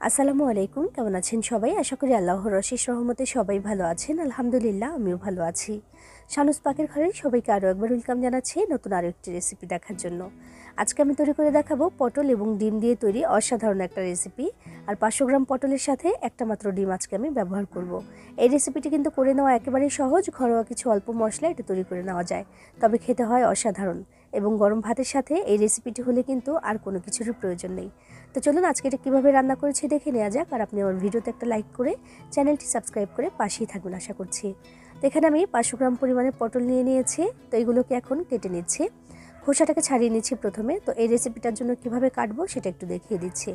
আসসালামু আলাইকুম, কেমন আছেন সবাই? আশা করি আল্লাহর রশিস রহমতে সবাই ভালো আছেন। আলহামদুলিল্লাহ, আমিও ভালো আছি। শানুস পাকের ঘরে সবাইকে আরও একবার ওয়েলকাম জানাচ্ছি নতুন আরও একটি রেসিপি দেখার জন্য। আজকে আমি তৈরি করে দেখাবো পটল এবং ডিম দিয়ে তৈরি অসাধারণ একটা রেসিপি আর পাঁচশো গ্রাম পটলের সাথে একটা মাত্র ডিম আজকে আমি ব্যবহার করব। এই রেসিপিটি কিন্তু করে নেওয়া একেবারেই সহজ, ঘরোয়া কিছু অল্প মশলা এটা তৈরি করে নেওয়া যায়। তবে খেতে হয় অসাধারণ এবং গরম ভাতের সাথে এই রেসিপিটি হলে কিন্তু আর কোনো কিছুরই প্রয়োজন নেই। তো চলুন আজকে এটা কীভাবে রান্না করেছি দেখে নেওয়া যাক। আর আপনি আমার ভিডিওতে একটা লাইক করে চ্যানেলটি সাবস্ক্রাইব করে পাশেই থাকবেন আশা করছি। এখানে আমি পাঁচশো গ্রাম পরিমাণে পটল নিয়ে নিয়েছি, তো এইগুলোকে এখন কেটে নিচ্ছি। খোসাটাকে ছাড়িয়ে নিচ্ছি প্রথমে, তো এই রেসিপিটার জন্য কীভাবে কাটবো সেটা একটু দেখিয়ে দিচ্ছি।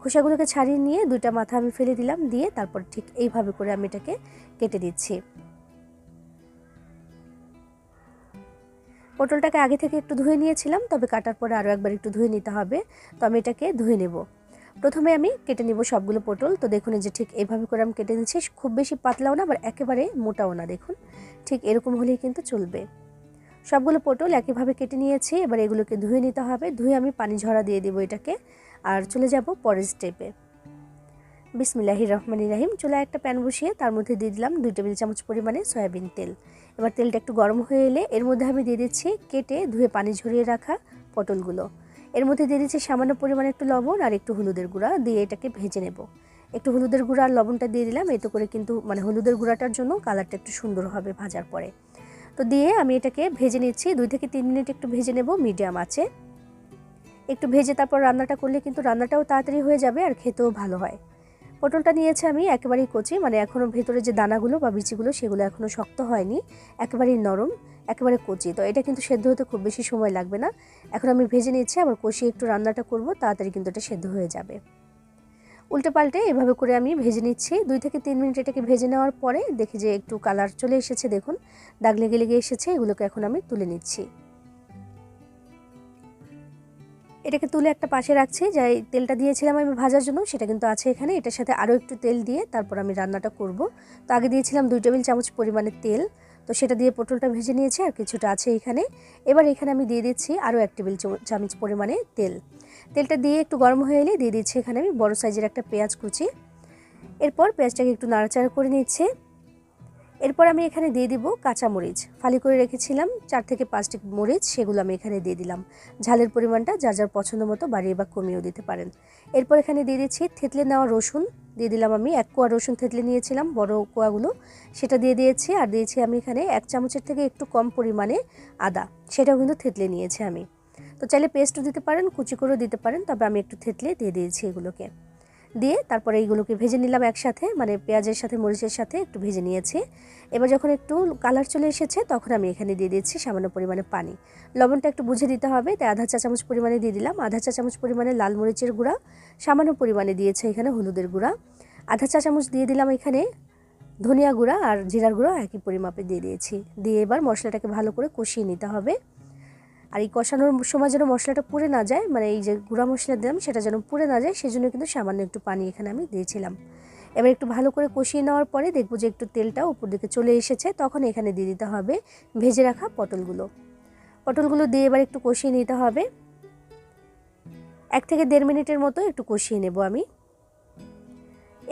খোসাগুলোকে ছাড়িয়ে নিয়ে দুইটা মাথা আমি ফেলে দিলাম, দিয়ে তারপর ঠিক এইভাবে করে আমি এটাকে কেটে দিচ্ছি। পটলটাকে আগে থেকে একটু ধুয়ে নিয়েছিলাম, তবে কাটার পরে আরও একবার একটু ধুয়ে নিতে হবে, তো আমি এটাকে ধুয়ে নেব। প্রথমে আমি কেটে নিব সবগুলো পটল। তো দেখুন এই যে ঠিক এইভাবে করে আমি কেটে নিচ্ছি। খুব বেশি পাতলাও না, আবার একেবারে মোটাও না, দেখুন। ঠিক এরকম হলেই কিন্তু চলবে। সবগুলো পটল একইভাবে কেটে নিয়েছি। এবার এগুলোকে ধুয়ে নিতে হবে। ধুয়ে আমি পানি ঝরা দিয়ে দেবো এটাকে। আর চলে যাব পরের স্টেপে বিসমিল্লাহির রহমান রাহিম। চুলা একটা প্যান বসিয়ে তার মধ্যে দিয়ে দিলাম দুই টেবিল চামচ পরিমাণে সয়াবিন তেল। এবার তেলটা একটু গরম হয়ে এলে এর মধ্যে আমি দিয়ে দিচ্ছি কেটে ধুয়ে পানি ঝরিয়ে রাখা পটলগুলো। এর মধ্যে দিয়ে দিচ্ছি সামান্য পরিমাণে একটু লবণ আর একটু হলুদের গুঁড়া, দিয়ে এটাকে ভেজে নেব। একটু হলুদের গুঁড়া আর লবণটা দিয়ে দিলাম, এতে করে কিন্তু মানে হলুদের গুঁড়াটার জন্য কালারটা একটু সুন্দর হবে ভাজার পরে। তো দিয়ে আমি এটাকে ভেজে নিচ্ছি, দুই থেকে তিন মিনিট একটু ভেজে নেব মিডিয়াম আছে একটু ভেজে তারপর রান্নাটা করলে কিন্তু রান্নাটাও তাড়াতাড়ি হয়ে যাবে আর খেতেও ভালো হয়। পটলটা নিয়েছে আমি একেবারেই কচি মানে এখনও ভেতরে যে দানাগুলো বা বিচিগুলো, সেগুলো এখনও শক্ত হয়নি, একেবারেই নরম। একেবারে কচি। তো এটা কিন্তু সেদ্ধ হতে খুব বেশি সময় লাগবে না। এখন আমি ভেজে নিচ্ছি, আবার কষিয়ে একটু রান্নাটা করব, তাড়াতাড়ি কিন্তু এটা সেদ্ধ হয়ে যাবে। উল্টে পাল্টে এভাবে করে আমি ভেজে নিচ্ছি। দুই থেকে তিন মিনিট এটাকে ভেজে নেওয়ার পরে দেখি যে একটু কালার চলে এসেছে, দেখুন। দাগ লেগে লেগে এসেছে, এগুলোকে এখন আমি তুলে নিচ্ছি। এটাকে তুলে একটা পাশে রাখছি, যাই তেলটা দিয়েছিলাম আমি ভাজার জন্য, সেটা কিন্তু আছে এখানে। এটার সাথে আরও একটু তেল দিয়ে তারপর আমি রান্নাটা করব। তো আগে দিয়েছিলাম দুই টেবিল চামচ পরিমাণে তেল। তো সেটা দিয়ে পটলটা ভেজে নিয়েছি আর কিছুটা আছে এখানে। এবার এখানে আমি দিয়ে দিচ্ছি আরও এক টেবিল চামচ পরিমাণে তেল। তেলটা দিয়ে একটু গরম হয়ে এলে দিয়ে দিচ্ছি এখানে আমি বড় সাইজের একটা পেঁয়াজ কুচি। এরপর পেঁয়াজটাকে একটু নাড়াচাড়া করে নিচ্ছে। এরপর আমি এখানে দিয়ে দিব কাঁচা মরিচ। ফালি করে রেখেছিলাম, চার থেকে পাঁচটি মরিচ, সেগুলো আমি এখানে দিয়ে দিলাম। ঝালের পরিমাণটা যার যার পছন্দ মতো বাড়িয়ে বা কমিয়েও দিতে পারেন। এরপর এখানে দিয়ে দিচ্ছি থেতলে নেওয়া রসুন। দিয়ে দিলাম আমি এক কোয়া রসুন থেতলে নিয়েছিলাম, বড় কোয়াগুলো। সেটা দিয়ে দিয়েছি আর দিয়েছি আমি এখানে এক চামচের থেকে একটু কম পরিমাণে আদা। সেটাও কিন্তু থেতলে নিয়েছি আমি। তো চাইলে পেস্টও দিতে পারেন, কুচি করেও দিতে পারেন, তবে আমি একটু থেতলে দিয়ে দিয়েছি এগুলোকে। দিয়ে তারপরে এইগুলোকে ভেজে নিলাম একসাথে মানে পেঁয়াজের সাথে, মরিচের সাথে একটু ভেজে নিয়েছি। এবার যখন একটু কালার চলে এসেছে, তখন আমি এখানে দিয়ে দিচ্ছি সামান্য পরিমাণে পানি। লবণটা একটু বুঝে দিতে হবে, তাই আধা চা চামচ পরিমাণে দিয়ে দিলাম। আধা চা চামচ পরিমাণে লাল মরিচের গুঁড়া, সামান্য পরিমাণে দিয়েছে এখানে হলুদের গুঁড়া। আধা চা চামচ দিয়ে দিলাম এখানে ধনিয়া গুঁড়া আর জিরার গুঁড়া একই পরিমাপে দিয়ে দিয়েছি। দিয়ে এবার মশলাটাকে ভালো করে কষিয়ে নিতে হবে। আর এই কষানোর সময় যেন মশলাটা পুড়ে না যায় মানে এই যে গুঁড়া মশলা দিলাম সেটা যেন পুড়ে না যায়, সেজন্য কিন্তু সামান্য একটু পানি এখানে আমি দিয়েছিলাম। এবার একটু ভালো করে কষিয়ে নেওয়ার পরে দেখব যে একটু তেলটা উপর দিকে চলে এসেছে, তখন এখানে দিয়ে দিতে হবে ভেজে রাখা পটলগুলো। পটলগুলো দিয়ে এবার একটু কষিয়ে নিতে হবে। এক থেকে দেড় মিনিটের মতো একটু কষিয়ে নেব আমি।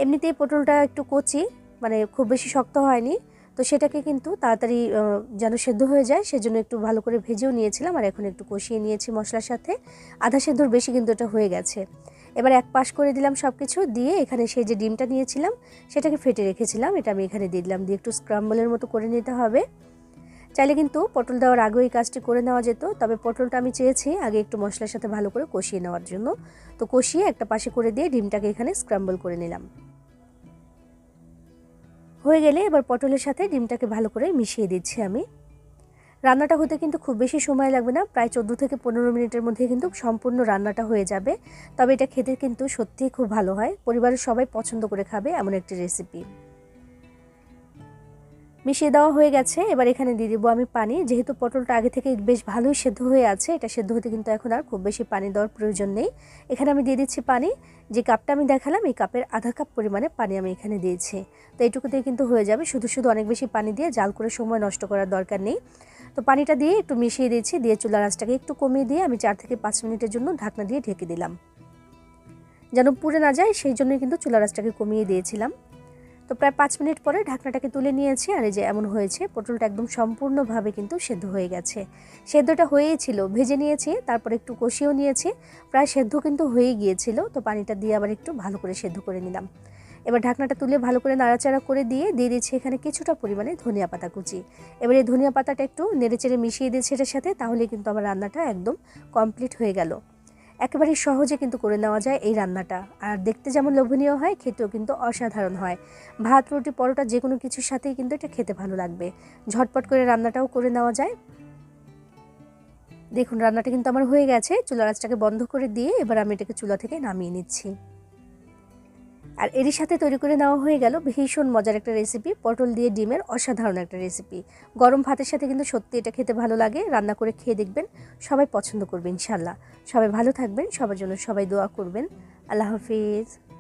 এমনিতেই পটলটা একটু কচি মানে খুব বেশি শক্ত হয়নি। তো সেটাকে কিন্তু তাড়াতাড়ি যেন সেদ্ধ হয়ে যায়, সেজন্য একটু ভালো করে ভেজেও নিয়েছিলাম আর এখন একটু কষিয়ে নিয়েছি মশলার সাথে। আধা সেদ্ধর বেশি কিন্তু এটা হয়ে গেছে। এবার এক পাশ করে দিলাম সব কিছু দিয়ে এখানে সেই যে ডিমটা নিয়েছিলাম, সেটাকে ফেটে রেখেছিলাম। এটা আমি এখানে দিয়ে দিলাম। দিয়ে একটু স্ক্রাম্বলের মতো করে নিতে হবে। চাইলে কিন্তু পটল দেওয়ার আগেও এই কাজটি করে নেওয়া যেত, তবে পটলটা আমি চেয়েছি আগে একটু মশলার সাথে ভালো করে কষিয়ে নেওয়ার জন্য। তো কষিয়ে একটা পাশে করে দিয়ে ডিমটাকে এখানে স্ক্রাম্বল করে নিলাম। হয়ে গেলে এবার পটলের সাথে ডিমটাকে ভালো করে মিশিয়ে দিচ্ছি আমি। রান্নাটা হতে কিন্তু খুব বেশি সময় লাগবে না, প্রায় চোদ্দ থেকে পনেরো মিনিটের মধ্যে কিন্তু সম্পূর্ণ রান্নাটা হয়ে যাবে। তবে এটা খেতে কিন্তু সত্যিই খুব ভালো হয়। পরিবারের সবাই পছন্দ করে খাবে এমন একটি রেসিপি মিশিয়ে দেওয়া হয়ে গেছে। এবার এখানে দিয়ে দেবো আমি পানি। যেহেতু পটলটা আগে থেকে বেশ ভালোই সেদ্ধ হয়ে আছে, এটা সেদ্ধ হতে কিন্তু এখন আর খুব বেশি পানি দেওয়ার প্রয়োজন নেই। এখানে আমি দিয়ে দিচ্ছি পানি। যে কাপটা আমি দেখালাম, এই কাপের আধা কাপ পরিমাণে পানি আমি এখানে দিয়েছি। তো এইটুকুতে কিন্তু হয়ে যাবে। শুধু শুধু অনেক বেশি পানি দিয়ে জাল করে সময় নষ্ট করার দরকার নেই। তো পানিটা দিয়ে একটু মিশিয়ে দিয়েছি, দিয়ে চুলার আঁচটাকে একটু কমিয়ে দিয়ে আমি চার থেকে পাঁচ মিনিটের জন্য ঢাকনা দিয়ে ঢেকে দিলাম। যেন পুড়ে না যায়, সেই জন্যই কিন্তু চুলা রাসটাকে কমিয়ে দিয়েছিলাম। তো প্রায় পাঁচ মিনিট পরে ঢাকনাটাকে তুলে নিয়েছি আর এই যে এমন হয়েছে, পটলটা একদম সম্পূর্ণভাবে কিন্তু সেদ্ধ হয়ে গেছে। সেদ্ধটা হয়েই ছিল, ভেজে নিয়েছি, তারপর একটু কষিয়েও নিয়েছি, প্রায় সেদ্ধ কিন্তু হয়েই গিয়েছিল, তো পানিটা দিয়ে আবার একটু ভালো করে সেদ্ধ করে নিলাম। এবার ঢাকনাটা তুলে ভালো করে নাড়াচাড়া করে দিয়ে দিয়ে দিচ্ছি এখানে কিছুটা পরিমাণে ধনিয়া পাতা কুচি। এবার এই ধনিয়া পাতাটা একটু নেড়েচেড়ে মিশিয়ে দিয়েছি এটার সাথে তাহলে কিন্তু আমার রান্নাটা একদম কমপ্লিট হয়ে গেল। একেবারে সহজে কিন্তু করে নেওয়া যায় এই রান্নাটা। আর দেখতে যেমন লোভনীয় হয়, খেতেও কিন্তু অসাধারণ হয়। ভাত, রুটি, পরোটা যে কোনো কিছুর সাথেই কিন্তু এটা খেতে ভালো লাগবে। ঝটপট করে রান্নাটাও করে নেওয়া যায়। দেখুন, রান্নাটা কিন্তু আমার হয়ে গেছে। চুলা রাজটাকে বন্ধ করে দিয়ে এবার আমি এটাকে চুলা থেকে নামিয়ে নিচ্ছি। আর এরই সাথে তৈরি করে নেওয়া হয়ে গেল ভীষণ মজার একটা রেসিপি পটল দিয়ে ডিমের অসাধারণ একটা রেসিপি গরম ভাতের সাথে কিন্তু সত্যি এটা খেতে ভালো লাগে, রান্না করে খেয়ে দেখবেন সবাই পছন্দ করবে ইনশাল্লাহ সবাই ভালো থাকবেন, সবার জন্য সবাই দোয়া করবেন। আল্লাহ হাফিজ।